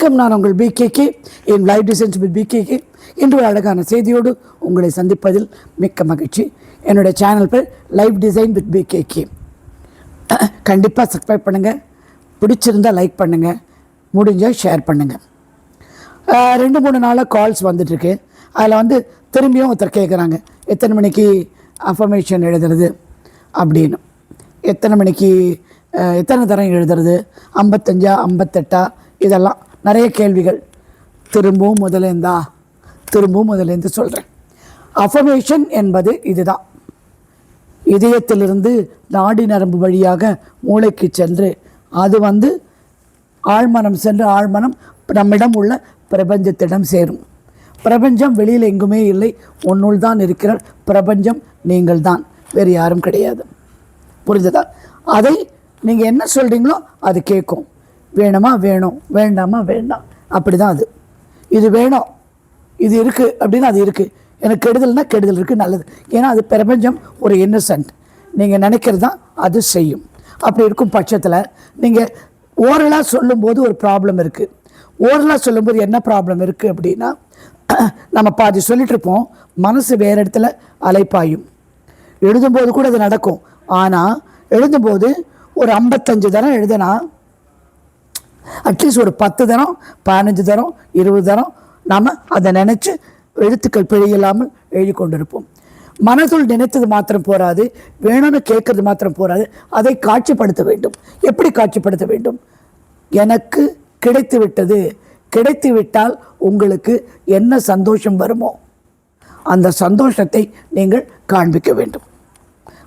வணக்கம். நான் உங்கள் பிகேகே என் லைவ் டிசைன்ஸ் வித் பிகேகே இன்று ஒரு அழகான செய்தியோடு உங்களை சந்திப்பதில் மிக்க மகிழ்ச்சி. என்னுடைய சேனல் பேர் லைவ் டிசைன் வித் பிகேகே கண்டிப்பாக சப்ஸ்கிரைப் பண்ணுங்கள் பிடிச்சிருந்தால் லைக் பண்ணுங்கள் முடிஞ்சால் ஷேர் பண்ணுங்கள் ரெண்டு மூணு நாளாக கால்ஸ் வந்துட்டுருக்கு அதில் வந்து திரும்பியும் ஒருத்தர் கேட்குறாங்க எத்தனை மணிக்கு அஃபர்மேஷன் எழுதுறது அப்படின்னு. எத்தனை மணிக்கு எத்தனை தரம் எழுதுறது? ஐம்பத்தஞ்சா ஐம்பத்தெட்டா? இதெல்லாம் நிறைய கேள்விகள். திரும்பவும் முதலேந்தா? திரும்பவும் முதலேந்து சொல்கிறேன் அஃபமேஷன் என்பது இதுதான். இதயத்திலிருந்து நாடி நரம்பு வழியாக மூளைக்கு சென்று அது வந்து ஆழ்மனம் சென்று ஆழ்மனம் நம்மிடம் உள்ள பிரபஞ்சத்திடம் சேரும். பிரபஞ்சம் வெளியில் எங்குமே இல்லை உன்னுள் தான் இருக்கிறார். பிரபஞ்சம் நீங்கள் தான் வேறு யாரும் கிடையாது. புரிஞ்சதா? அதை நீங்கள் என்ன சொல்கிறீங்களோ அது கேட்கும். வேணுமா? வேணும். வேண்டாமா? வேண்டாம். அப்படி தான் அது. இது வேணும். இது இருக்குது அப்படின்னு அது இருக்குது எனக்கு கெடுதல்னா கெடுதல் இருக்குது நல்லது. ஏன்னா அது பிரபஞ்சம் ஒரு இன்னசென்ட் நீங்கள் நினைக்கிறது தான் அது செய்யும். அப்படி இருக்கும் பட்சத்தில் நீங்கள் ஓரலாக சொல்லும்போது ஒரு ப்ராப்ளம் இருக்குது ஓரலாக சொல்லும்போது என்ன ப்ராப்ளம் இருக்குது அப்படின்னா நம்ம பாதி சொல்லிட்டு இருப்போம். மனசு வேறு இடத்துல அலைப்பாயும். எழுதும்போது கூட அது நடக்கும். ஆனால் எழுதும்போது ஒரு ஐம்பத்தஞ்சு தரம் எழுதுனா அட்லீஸ்ட் ஒரு பத்து தரம் பதினஞ்சு தரம் இருபது தரம் நாம் அதை நினச்சி எழுத்துக்கள் பிழையில்லாமல் எழுதி கொண்டிருப்போம். மனதுள் நினைத்தது மாத்திரம் போராது வேணும்னு கேட்கறது மாத்திரம் போராது அதை காட்சிப்படுத்த வேண்டும். எப்படி காட்சிப்படுத்த வேண்டும்? எனக்கு கிடைத்து விட்டது கிடைத்து விட்டால் உங்களுக்கு என்ன சந்தோஷம் வருமோ? அந்த சந்தோஷத்தை நீங்கள் காண்பிக்க வேண்டும்.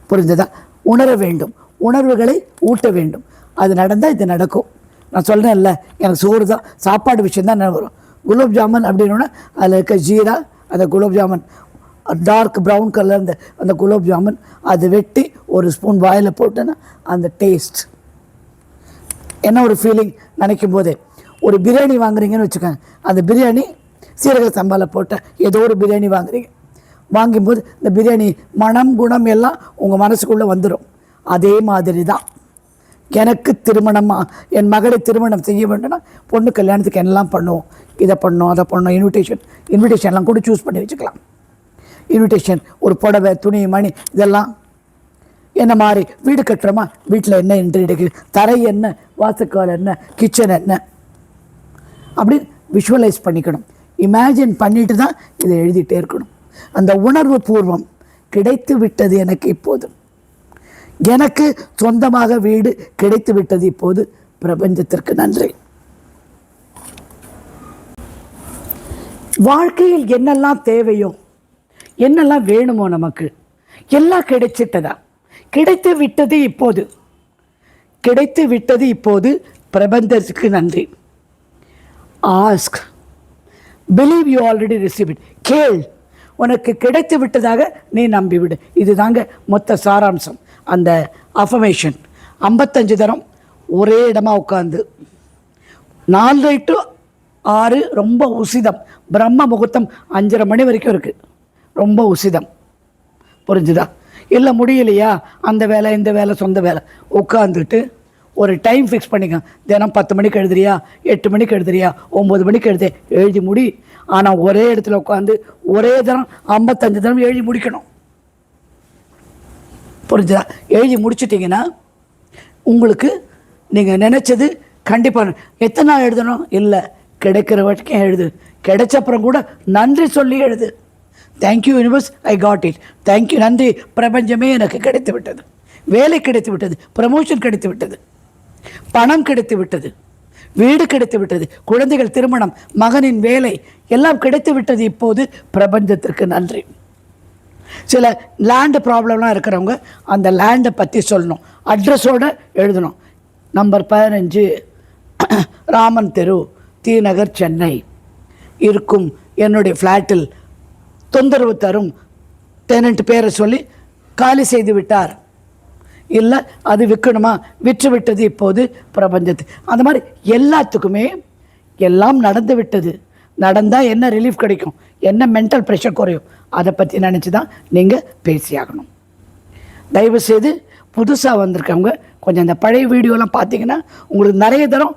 புரிஞ்சதா உணர வேண்டும். உணர்வுகளை ஊட்ட வேண்டும். அது நடந்தால் இது நடக்கும். நான் சொல்கிறேன்ல எனக்கு சோறு தான். சாப்பாடு விஷயம் தான் வரும். குலோப் ஜாமுன் அப்படின்னா அதில் இருக்க ஜீரா அந்த gulab jamun dark brown colour அந்த அந்த குலோப் ஜாமுன் அது வெட்டி ஒரு ஸ்பூன் வாயில் போட்டேன்னா அந்த டேஸ்ட் என்ன ஒரு ஃபீலிங் நினைக்கும் போதே ஒரு பிரியாணி வாங்குறீங்கன்னு வச்சுக்கோங்க. அந்த பிரியாணி சீரக சம்பாவில் போட்ட ஏதோ ஒரு பிரியாணி வாங்குறீங்க. வாங்கும்போது இந்த பிரியாணி மனம் குணம் எல்லாம் உங்கள் மனசுக்குள்ளே வந்துடும் அதே மாதிரி தான் எனக்கு திருமணமாக என் மகளை திருமணம் செய்ய வேண்டும்னா பொண்ணு கல்யாணத்துக்கு என்னெல்லாம் பண்ணுவோம்? இதை பண்ணோம் அதை பண்ணோம் இன்விடேஷன் இன்விடேஷன்லாம் கூட சூஸ் பண்ணி வச்சுக்கலாம். இன்விடேஷன் ஒரு புடவை துணி மணி இதெல்லாம். என்ன மாதிரி? வீடு கட்டுறோமா? வீட்டில் என்ன இன்ட்ரீடு தரை என்ன? வாசக்கால் என்ன? கிச்சன் என்ன? அப்படின்னு விஷுவலைஸ் பண்ணிக்கணும். இமேஜின் பண்ணிட்டு தான் இதை எழுதிட்டே இருக்கணும். அந்த உணர்வு பூர்வம் கிடைத்து விட்டது எனக்கு இப்போதும். எனக்கு சொந்தமாக வீடு கிடைத்து விட்டது இப்போது பிரபஞ்சத்திற்கு நன்றி. வாழ்க்கையில் என்னெல்லாம் தேவையோ என்னெல்லாம் வேணுமோ நமக்கு எல்லாம் கிடைச்சிட்டதா? கிடைத்து விட்டது இப்போது கிடைத்து விட்டது இப்போது பிரபஞ்சத்துக்கு நன்றி. Ask believe you already receive it கேள். உனக்கு கிடைத்து விட்டதாக நீ நம்பிவிடு. இதுதாங்க மொத்த சாராம்சம். அந்த அஃபமேஷன் ஐம்பத்தஞ்சு தரம் ஒரே இடமா உட்காந்து நாலு டு ஆறு ரொம்ப உசிதம். பிரம்ம முகூர்த்தம் அஞ்சரை மணி வரைக்கும் இருக்குது ரொம்ப உசிதம். புரிஞ்சுதா? இல்லை முடியலையா? அந்த வேலை இந்த வேலை சொந்த வேலை. உட்காந்துட்டு ஒரு டைம் ஃபிக்ஸ் பண்ணிக்க. தினம் பத்து மணிக்கு எழுதுறியா? எட்டு மணிக்கு எழுதுறியா? ஒம்பது மணிக்கு எழுது. எழுதி முடி. ஆனால் ஒரே இடத்துல உட்காந்து ஒரே தரம் ஐம்பத்தஞ்சு தரம் எழுதி முடிக்கணும். புரிஞ்சுதா? எழுதி முடிச்சிட்டிங்கன்னா உங்களுக்கு நீங்கள் நினச்சது கண்டிப்பாக எத்தனை நாள் எழுதணும்? இல்லை கிடைக்கிற வரைக்கும் எழுது. கிடைச்சப்புறம் கூட நன்றி சொல்லி எழுது. Thank you universe I got it thank you நன்றி. பிரபஞ்சமே எனக்கு கிடைத்து விட்டது. வேலை கிடைத்து விட்டது. ப்ரமோஷன் கிடைத்து விட்டது. பணம் கிடைத்து விட்டது. வீடு கிடைத்து விட்டது. குழந்தைகள் திருமணம் மகனின் வேலை எல்லாம் கிடைத்து விட்டது. இப்போது பிரபஞ்சத்திற்கு நன்றி. சில லேண்டு ப்ராப்ளம்லாம் இருக்கிறவங்க அந்த லேண்டை பற்றி சொல்லணும். அட்ரஸோடு எழுதணும். நம்பர் பதினஞ்சு ராமன் தெரு தி நகர் சென்னை. இருக்கும் என்னுடைய ஃப்ளாட்டில் தொந்தரவு தரும் டெனண்ட் பேரை சொல்லி காலி செய்து விட்டார். இல்லை அது விற்கணுமா? விற்று விட்டது இப்போது பிரபஞ்சத்து. அந்த மாதிரி எல்லாத்துக்குமே எல்லாம் நடந்து விட்டது. நடந்தால் என்ன ரிலீஃப் கிடைக்கும்? என்ன மென்டல் ப்ரெஷர் குறையும்? அதை பற்றி நினச்சி தான் நீங்கள் பேசியாகணும். தயவுசெய்து புதுசாக வந்திருக்கவங்க கொஞ்சம் அந்த பழைய வீடியோலாம் பார்த்தீங்கன்னா உங்களுக்கு நிறைய தரம்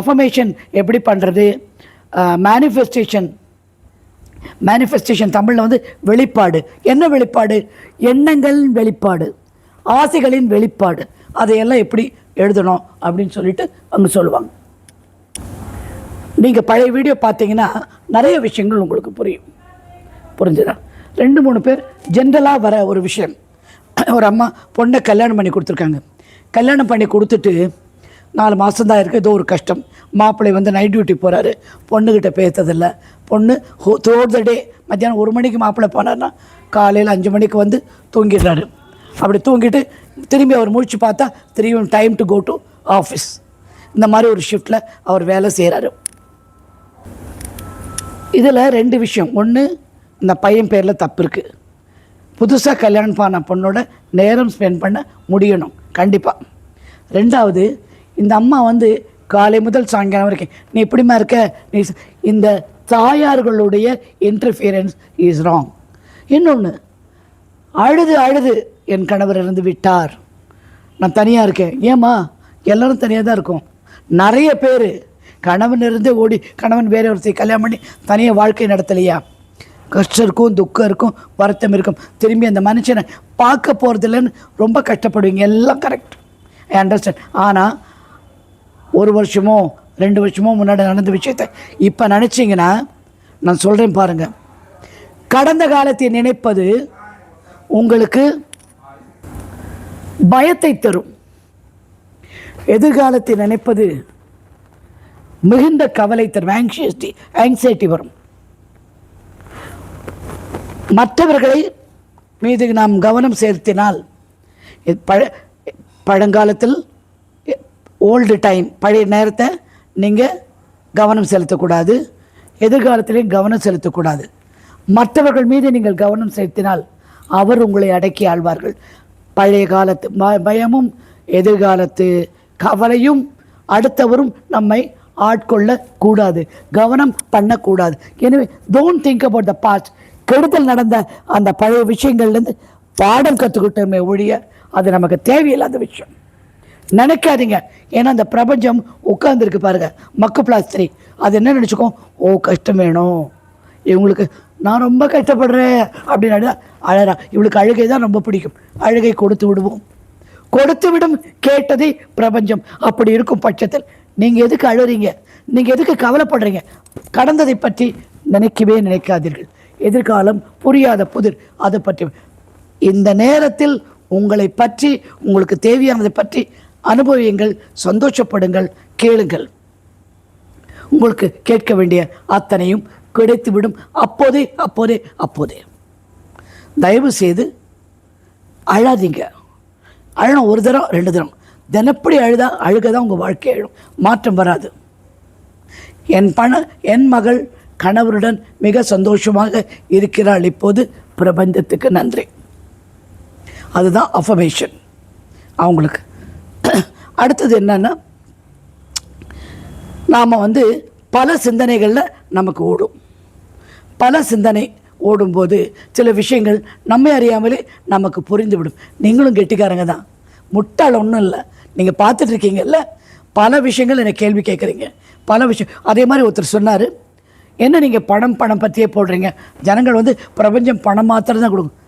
அஃபர்மேஷன் எப்படி பண்ணுறது மேனிஃபெஸ்டேஷன் மேனிஃபெஸ்டேஷன் தமிழில் வந்து வெளிப்பாடு. என்ன வெளிப்பாடு? எண்ணங்கள் வெளிப்பாடு. ஆசைகளின் வெளிப்பாடு. அதையெல்லாம் எப்படி எழுதணும் அப்படின்னு சொல்லிட்டு அங்கே சொல்லுவாங்க. நீங்கள் பழைய வீடியோ பார்த்தீங்கன்னா நிறைய விஷயங்கள் உங்களுக்கு புரியும். புரிஞ்சுதா? ரெண்டு மூணு பேர் ஜென்ரலாக வர ஒரு விஷயம். ஒரு அம்மா பொண்ணை கல்யாணம் பண்ணி கொடுத்துருக்காங்க. கல்யாணம் பண்ணி கொடுத்துட்டு நாலு மாதந்தான் இருக்குது ஏதோ ஒரு கஷ்டம். மாப்பிள்ளை வந்து நைட் டியூட்டி போகிறாரு பொண்ணுக்கிட்ட பேசுறதில்ல. பொண்ணு த்ரோட் த டே மத்தியானம் ஒரு மணிக்கு மாப்பிள்ளை போனார்னா காலையில் அஞ்சு மணிக்கு வந்து தூங்கிடுறாரு. அப்படி தூங்கிட்டு திரும்பி அவர் முழிச்சு பார்த்தா திரும்பி time to go to office இந்த மாதிரி ஒரு ஷிஃப்ட்டில் அவர் வேலை செய்கிறாரு இதில் ரெண்டு விஷயம். ஒன்று இந்த பையன் பேரில் தப்பு இருக்குது புதுசாக கல்யாணம் பண்ண பொண்ணோட நேரம் ஸ்பெண்ட் பண்ண முடியணும். கண்டிப்பாக ரெண்டாவது இந்த அம்மா வந்து காலை முதல் சாயங்காலம் வரைக்கும் நீ எப்படிமா இருக்க? நீ இந்த தாயார்களுடைய இன்டர்ஃபியரன்ஸ் இஸ் ராங் இன்னொன்று அழுது அழுது என் கணவர் இருந்து விட்டார். நான் தனியாக இருக்கேன். ஏம்மா? எல்லோரும் தனியாக தான் இருக்கோம். நிறைய பேர் கணவன் இருந்து ஓடி கணவன் வேற ஒருத்தரை கல்யாணம் பண்ணி தனியாக வாழ்க்கை நடத்தலையா? கஷ்டம் இருக்கும் துக்கம் இருக்கும் வருத்தம் இருக்கும். திரும்பி அந்த மனுஷனை பார்க்க போகிறதில்லன்னு ரொம்ப கஷ்டப்படுவீங்க. எல்லாம் கரெக்ட் ஐ அண்டர்ஸ்டாண்ட் ஆனால் ஒரு வருஷமோ ரெண்டு வருஷமோ முன்னாடி நடந்த விஷயத்தை இப்போ நினச்சிங்கன்னா நான் சொல்கிறேன் பாருங்கள் கடந்த காலத்தை நினைப்பது உங்களுக்கு பயத்தை தரும். எதிர்காலத்தை நினைப்பது மிகுந்த கவலை தரும். ஆங்ஷியஸ்டி ஆங்ஸைட்டி வரும். மற்றவர்களை மீது நாம் கவனம் செலுத்தினால் பழ பழங்காலத்தில் ஓல்டு டைம் பழைய நேரத்தை நீங்கள் கவனம் செலுத்தக்கூடாது. எதிர்காலத்திலையும் கவனம் செலுத்தக்கூடாது. மற்றவர்கள் மீது நீங்கள் கவனம் செலுத்தினால் அவர் உங்களை அடக்கி ஆழ்வார்கள் பழைய காலத்து பயமும் எதிர்காலத்து கவலையும் அடுத்தவரும் நம்மை ஆட்கொள்ளக்கூடாது. கவனம் பண்ணக்கூடாது. எனவே don't think about the past கெடுதல் நடந்த அந்த பழைய விஷயங்கள்லேருந்து பாடம் கற்றுக்கிட்டோமே ஒழிய அது நமக்கு தேவையில்லாத விஷயம். நினைக்காதீங்க. ஏன்னா அந்த பிரபஞ்சம் உட்காந்துருக்கு பாருங்க. மக்கு பிளாஸ்திரி அது என்ன நினச்சிக்கும் ஓ கஷ்டம் வேணும். இவங்களுக்கு நான் ரொம்ப கஷ்டப்படுறேன். அப்படின்னு அழறா. இவளுக்கு அழுகை தான் ரொம்ப பிடிக்கும். அழுகை கொடுத்து விடுவோம். கொடுத்து விடும் கேட்டதை பிரபஞ்சம். அப்படி இருக்கும் பட்சத்தில் நீங்கள் எதுக்கு அழுறீங்க? நீங்கள் எதுக்கு கவலைப்படுறீங்க? கடந்ததை பற்றி நினைக்கவே நினைக்காதீர்கள். எதிர்காலம் புரியாத புதிர். அதை பற்றி இந்த நேரத்தில் உங்களை பற்றி உங்களுக்கு தேவையானதை பற்றி அனுபவியுங்கள் சந்தோஷப்படுங்கள் கேளுங்கள். உங்களுக்கு கேட்க வேண்டிய அத்தனையும் கிடைத்துவிடும். அப்போதே அப்போதே அப்போதே. தயவு செய்து அழாதீங்க. அழணும் ஒரு தரம் ரெண்டு தரம். தினப்படி அழுதா அழுக தான் உங்கள் வாழ்க்கை எழும். மாற்றம் வராது. என் பண என் மகள் கணவருடன் மிக சந்தோஷமாக இருக்கிறாள். இப்போது பிரபஞ்சத்துக்கு நன்றி. அதுதான் அஃபமேஷன் அவங்களுக்கு அடுத்தது என்னென்னா நாம் வந்து பல சிந்தனைகளில் நமக்கு ஓடும். பல சிந்தனை ஓடும்போது சில விஷயங்கள் நம்மை அறியாமலே நமக்கு புரிந்துவிடும். நீங்களும் கெட்டிக்காரங்க தான். முட்டாள் ஒன்றும் இல்லை. நீங்கள் பார்த்துட்டு இருக்கீங்கல்ல பல விஷயங்கள் என்னை கேள்வி கேட்குறீங்க. பல விஷயம் அதே மாதிரி ஒருத்தர் சொன்னார் என்ன நீங்கள் பணம் பணம் பற்றியே போடுறீங்க? ஜனங்கள் வந்து பிரபஞ்சம் பணம் மாத்திரம் தான் கொடுக்கும்.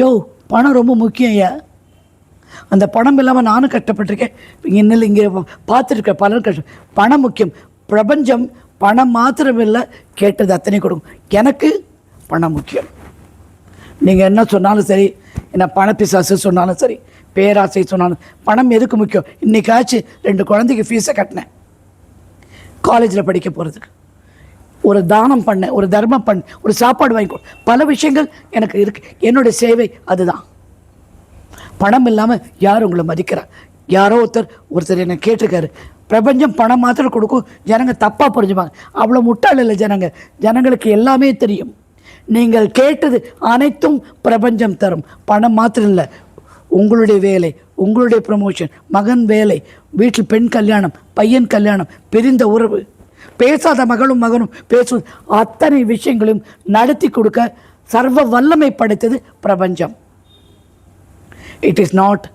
யோ பணம் ரொம்ப முக்கியம் ஐயா. அந்த பணம் இல்லாமல் நானும் கஷ்டப்பட்டிருக்கேன். இன்னும் இங்கே பார்த்துருக்கேன் பலரும் கஷ்டம். பணம் முக்கியம். பிரபஞ்சம் பணம் மாத்திரம் இல்லை கேட்டது அத்தனை கொடுக்கும். எனக்கு பணம் முக்கியம். நீங்கள் என்ன சொன்னாலும் சரி என்ன பணப்பிசாசு சொன்னாலும் சரி பேராசை சொன்னாலும் பணம் எதுக்கு முக்கியம்? இன்றைக்காச்சு ரெண்டு குழந்தைக்கு ஃபீஸை கட்டினேன். காலேஜில் படிக்க போகிறதுக்கு ஒரு தானம் பண்ண ஒரு தர்மம் பண்ண ஒரு சாப்பாடு வாங்கி பல விஷயங்கள் எனக்கு இருக்கு. என்னுடைய சேவை அதுதான். பணம் இல்லாமல் யார் உங்களை மதிக்கிறா? யாரோ ஒருத்தர் ஒருத்தர் என்னை கேட்டிருக்காரு. பிரபஞ்சம் பணம் மாத்திரம் கொடுக்கும். ஜனங்க தப்பாக புரிஞ்சுப்பாங்க. அவ்வளோ முட்டாள் இல்லை ஜனங்க. ஜனங்களுக்கு எல்லாமே தெரியும். நீங்கள் கேட்டது அனைத்தும் பிரபஞ்சம் தரும். பணம் மாத்திரம் இல்லை. உங்களுடைய வேலை உங்களுடைய ப்ரமோஷன் மகன் வேலை வீட்டில் பெண் கல்யாணம் பையன் கல்யாணம் பிரிந்த உறவு பேசாத மகளும் மகனும் பேசுவது அத்தனை விஷயங்களையும் நடத்தி கொடுக்க சர்வ வல்லமை படைத்தது பிரபஞ்சம். It is not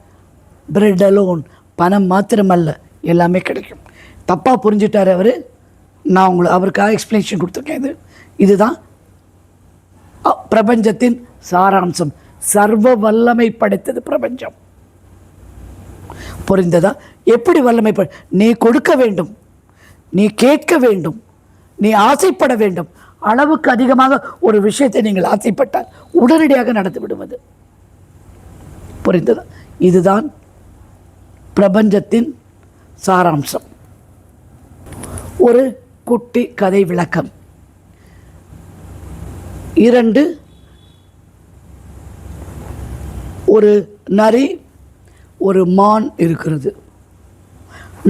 bread alone பணம் மாத்திரமல்ல எல்லாமே கிடைக்கும். தப்பாக புரிஞ்சிட்டார் அவர். நான் உங்களை அவருக்காக எக்ஸ்ப்ளனேஷன் கொடுத்துருக்கேன் இது. இதுதான் பிரபஞ்சத்தின் சாராம்சம். சர்வ வல்லமை படைத்தது பிரபஞ்சம். புரிந்ததா? எப்படி வல்லமை நீ கொடுக்க வேண்டும். நீ கேட்க வேண்டும். நீ ஆசைப்பட வேண்டும். அளவுக்கு அதிகமாக ஒரு விஷயத்தை நீங்கள் ஆசைப்பட்டால் உடனடியாக நடந்து விடுவது. புரிந்ததா? இதுதான் பிரபஞ்சத்தின் சாராம்சம். ஒரு குட்டி கதை விளக்கம். இரண்டு ஒரு நரி ஒரு மான் இருக்கிறது.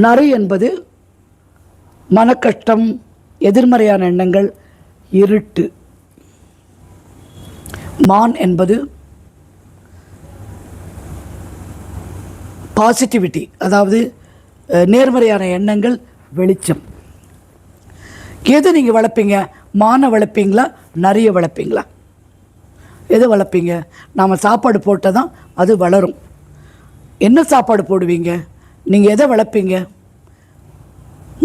நரி என்பது மனக்கஷ்டம் எதிர்மறையான எண்ணங்கள் இருட்டு. மான் என்பது பாசிட்டிவிட்டி அதாவது நேர்மறையான எண்ணங்கள் வெளிச்சம். எது நீங்கள் வளர்ப்பீங்க? மானை வளர்ப்பீங்களா? நிறைய வளர்ப்பீங்களா? எது வளர்ப்பீங்க? நாம் சாப்பாடு போட்டால் தான் அது வளரும். என்ன சாப்பாடு போடுவீங்க? நீங்கள் எதை வளர்ப்பீங்க?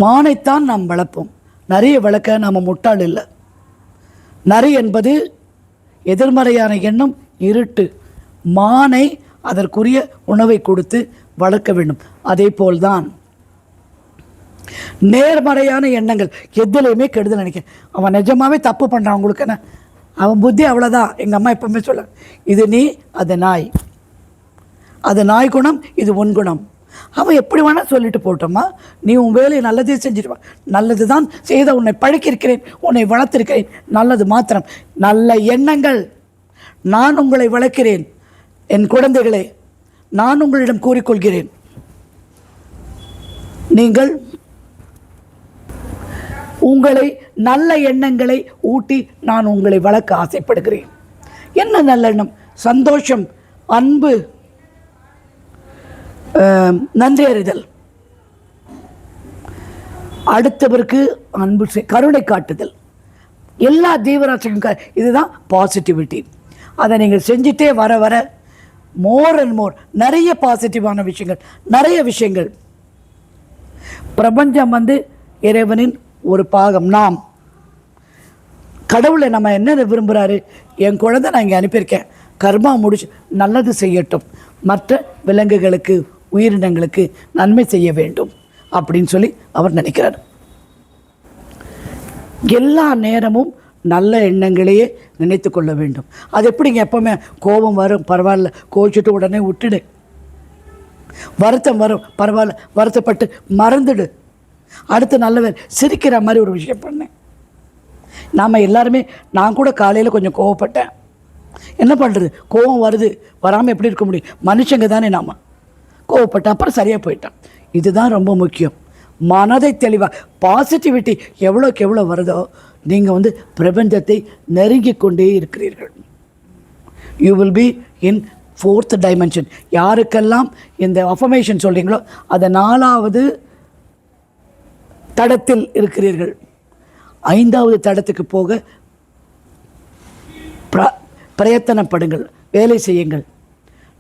மானைத்தான் நாம் வளர்ப்போம். நிறைய வளர்க்க நாம் முட்டாள் இல்லை. நரி என்பது எதிர்மறையான எண்ணம் இருட்டு. மானை அதற்குரிய உணவை கொடுத்து வளர்க்க வேண்டும். அதே போல்தான் நேர்மறையான எண்ணங்கள் எதுலையுமே கெடுதல் நினைக்கிறேன் அவன் நிஜமாவே தப்பு பண்ணுறான் உங்களுக்கு என்ன? அவன் புத்தி அவ்வளோதான் எங்கள் அம்மா எப்பவுமே சொல்ல இது நீ அது நாய். அது நாய் குணம் இது உன் குணம். அவன் எப்படி வேணால் சொல்லிட்டு போட்டோமா நீ உன் வேலையை நல்லதே செஞ்சுட்டு நல்லது தான் செய்த உன்னை பழக்கியிருக்கிறேன் உன்னை வளர்த்திருக்கிறேன். நல்லது மாத்திரம். நல்ல எண்ணங்கள். நான் உங்களை வளர்க்கிறேன் என் குழந்தைகளே. நான் உங்களிடம் கூறிக்கொள்கிறேன். நீங்கள் உங்களை நல்ல எண்ணங்களை ஊட்டி நான் உங்களை வளர்க்க ஆசைப்படுகிறேன். என்ன நல்லெண்ணம் சந்தோஷம் அன்பு நன்றியறிதல். அடுத்தவருக்கு அன்பு கருணை காட்டுதல். எல்லா தீவராசிக்கும் இதுதான் பாசிட்டிவிட்டி அதை நீங்கள் செஞ்சுட்டே வர வர மோர் அண்ட் மோர் நிறைய பாசிட்டிவான விஷயங்கள் நிறைய விஷயங்கள். பிரபஞ்சம் வந்து இறைவனின் ஒரு பாகம். நாம் கடவுளை நம்ம என்ன விரும்புகிறாரு என் குழந்தை நான் இங்கே அனுப்பியிருக்கேன். கர்மா முடிச்சு நல்லது செய்யட்டும். மற்ற விலங்குகளுக்கு உயிரினங்களுக்கு நன்மை செய்ய வேண்டும் அப்படின்னு சொல்லி அவர் நினைக்கிறார். எல்லா நேரமும் நல்ல எண்ணங்களையே நினைத்து கொள்ள வேண்டும். அது எப்படிங்க எப்பவுமே கோபம் வரும் பரவாயில்ல கோச்சிட்டு உடனே விட்டுடு. வருத்தம் வரும் பரவாயில்ல வருத்தப்பட்டு மறந்துடு. அடுத்து நல்லவர் சிரிக்கிற மாதிரி ஒரு விஷயம் பண்ணேன் நாம் எல்லாருமே நான் கூட காலையில் கொஞ்சம் கோவப்பட்டேன். என்ன பண்ணுறது கோவம் வருது. வராமல் எப்படி இருக்க முடியும்? மனுஷங்க தானே நாம். கோவப்பட்டேன். அப்புறம் சரியாக போயிட்டான். இதுதான் ரொம்ப முக்கியம். மனதை தெளிவாக பாசிட்டிவிட்டி எவ்வளோக்கு எவ்வளோ வருதோ நீங்கள் வந்து பிரபஞ்சத்தை நெருங்கி கொண்டே இருக்கிறீர்கள். You will be in fourth dimension யாருக்கெல்லாம் இந்த அஃபர்மேஷன் சொல்கிறீங்களோ அதை நாலாவது தடத்தில் இருக்கிறீர்கள். ஐந்தாவது தடத்துக்கு போக பிர பிரயத்தனப்படுங்கள் வேலை செய்யுங்கள்.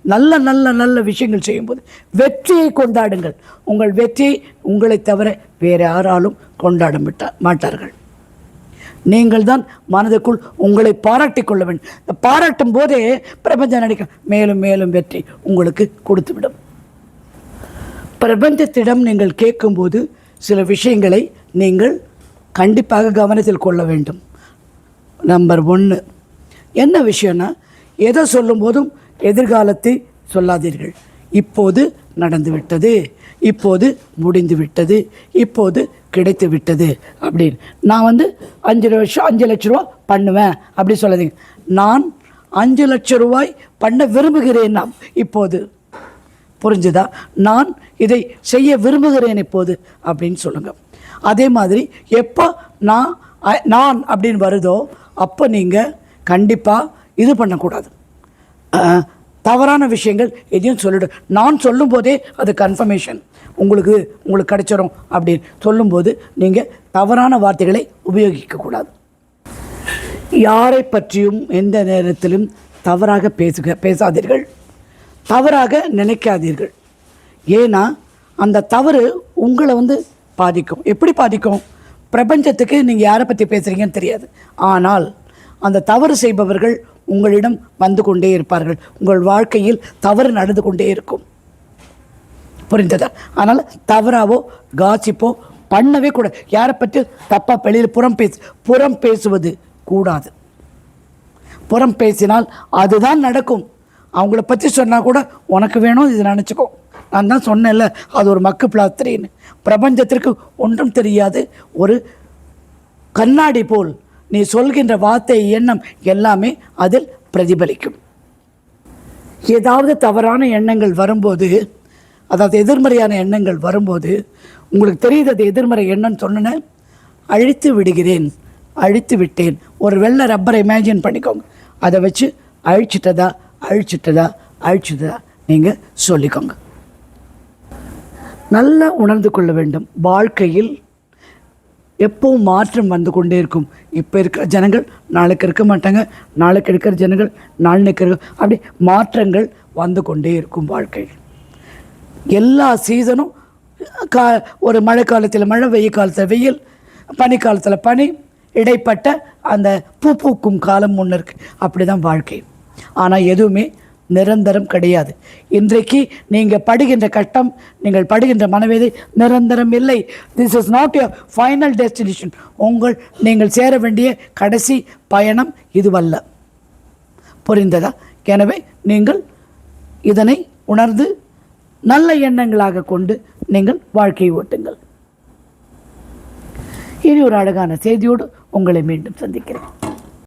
நல்ல நல்ல நல்ல விஷயங்கள் செய்யும்போது வெற்றியை கொண்டாடுங்கள். உங்கள் வெற்றியை உங்களை தவிர வேறு யாராலும் கொண்டாட விட்டா மாட்டார்கள். நீங்கள் தான் மனதுக்குள் உங்களை பாராட்டிக் கொள்ள வேண்டும். பாராட்டும் போதே பிரபஞ்சம் நினைக்கும் மேலும் மேலும் வெற்றி உங்களுக்கு கொடுத்துவிடும். பிரபஞ்சத்திடம் நீங்கள் கேட்கும்போது சில விஷயங்களை நீங்கள் கண்டிப்பாக கவனத்தில் கொள்ள வேண்டும். நம்பர் ஒன்று என்ன விஷயம்னா எதை சொல்லும்போதும் எதிர்காலத்தை சொல்லாதீர்கள். இப்போது நடந்துவிட்டது இப்போது முடிந்து விட்டது இப்போது கிடைத்து விட்டது அப்படின்னு. நான் வந்து அஞ்சு லட்சம் அஞ்சு லட்ச ரூபா பண்ணுவேன் அப்படி சொல்லாதீங்க. நான் அஞ்சு லட்ச ரூபாய் பண்ண விரும்புகிறேன் நான் இப்போது. புரிஞ்சுதா? நான் இதை செய்ய விரும்புகிறேன் இப்போது அப்படின்னு சொல்லுங்கள் அதே மாதிரி எப்போ நான் நான் அப்படின்னு வருதோ அப்போ நீங்கள் கண்டிப்பாக இது பண்ணக்கூடாது. தவறான விஷயங்கள் எதையும் சொல்லிடு நான் சொல்லும்போதே அது கன்ஃபர்மேஷன் உங்களுக்கு உங்களுக்கு கிடைச்சிரும் அப்படின்னு சொல்லும்போது நீங்கள் தவறான வார்த்தைகளை உபயோகிக்கக்கூடாது. யாரை பற்றியும் எந்த நேரத்திலும் தவறாக பேசுக பேசாதீர்கள். தவறாக நினைக்காதீர்கள். ஏன்னா அந்த தவறு உங்களை வந்து பாதிக்கும். எப்படி பாதிக்கும்? பிரபஞ்சத்துக்கு நீங்கள் யாரை பற்றி பேசுகிறீங்கன்னு தெரியாது. ஆனால் அந்த தவறு செய்பவர்கள் உங்களிடம் வந்து கொண்டே இருப்பார்கள். உங்கள் வாழ்க்கையில் தவறு நடந்து கொண்டே இருக்கும். புரிந்ததா? அதனால் தவறாவோ காசிப்போ பண்ணவே கூட யாரை பற்றி தப்பாக வெளியில் புறம் பேசு புறம் பேசுவது கூடாது. புறம் பேசினால் அதுதான் நடக்கும். அவங்கள பற்றி சொன்னால் கூட உனக்கு வேணும் இது நினச்சிக்கோ. நான் தான் சொன்னேன்ல அது ஒரு மக்கு பிளாஸ்திரின்னு. பிரபஞ்சத்திற்கு ஒன்றும் தெரியாது. ஒரு கண்ணாடி போல் நீ சொல்கின்ற வார்த்தை எண்ணம் எல்லாமே அதில் பிரதிபலிக்கும். ஏதாவது தவறான எண்ணங்கள் வரும்போது அதாவது எதிர்மறையான எண்ணங்கள் வரும்போது உங்களுக்கு தெரியுது அது எதிர்மறை எண்ணம்னு சொன்னேன் அழித்து விடுகிறேன் அழித்து விட்டேன். ஒரு வெள்ளை ரப்பரை இமேஜின் பண்ணிக்கோங்க. அதை வச்சு அழிச்சிட்டதா அழிச்சிட்டதா அழிச்சிட்டதா நீங்கள் சொல்லிக்கோங்க. நல்லா உணர்ந்து கொள்ள வேண்டும். வாழ்க்கையில் எப்பவும் மாற்றம் வந்து கொண்டே இருக்கும். இப்போ இருக்கிற ஜனங்கள் நாளைக்கு இருக்க மாட்டாங்க. நாளைக்கு இருக்கிற ஜனங்கள் நாளைக்கு இருக்க அப்படி மாற்றங்கள் வந்து கொண்டே இருக்கும் வாழ்க்கையில் எல்லா சீசனும் கா ஒரு மழை காலத்தில் மழை வெயில் காலத்தில் வெயில் பனி காலத்தில் பனி இடைப்பட்ட அந்த பூ பூக்கும் காலம் ஒன்று இருக்குது அப்படி தான் வாழ்க்கை. ஆனால் எதுவுமே நிரந்தரம் கிடையாது. இன்றைக்கு நீங்கள் படுகின்ற கட்டம் நீங்கள் படுகின்ற மனவேதை நிரந்தரம் இல்லை. This is not your final destination உங்கள் நீங்கள் சேர வேண்டிய கடைசி பயணம் இதுவல்ல. புரிந்ததா? எனவே நீங்கள் இதனை உணர்ந்து நல்ல எண்ணங்களாக கொண்டு நீங்கள் வாழ்க்கையை ஓட்டுங்கள். இனி ஒரு அழகான செய்தியோடு உங்களை மீண்டும் சந்திக்கிறேன்.